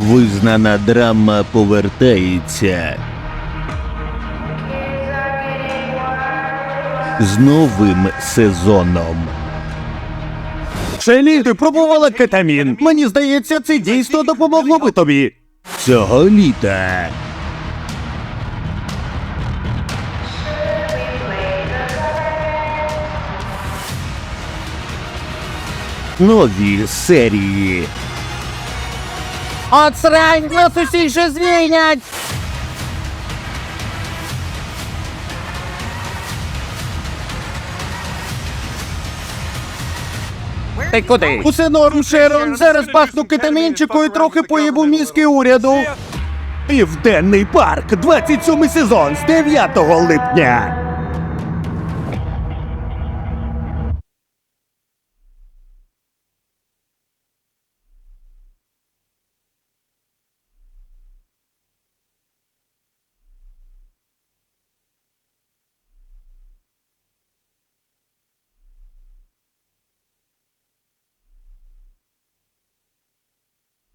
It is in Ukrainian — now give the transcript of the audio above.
Визнана драма повертається. З новим сезоном. Шелі, ти пробувала кетамін. Мені здається, це дійсно допомогло би тобі. Цього літа. Нові серії. От срань, нас усіх же звільнять! Ти куди? Усе норм, Шерон. Зараз пахну кетамінчику і трохи поїбу мізки уряду. Південний парк, 27 сезон з 9 липня.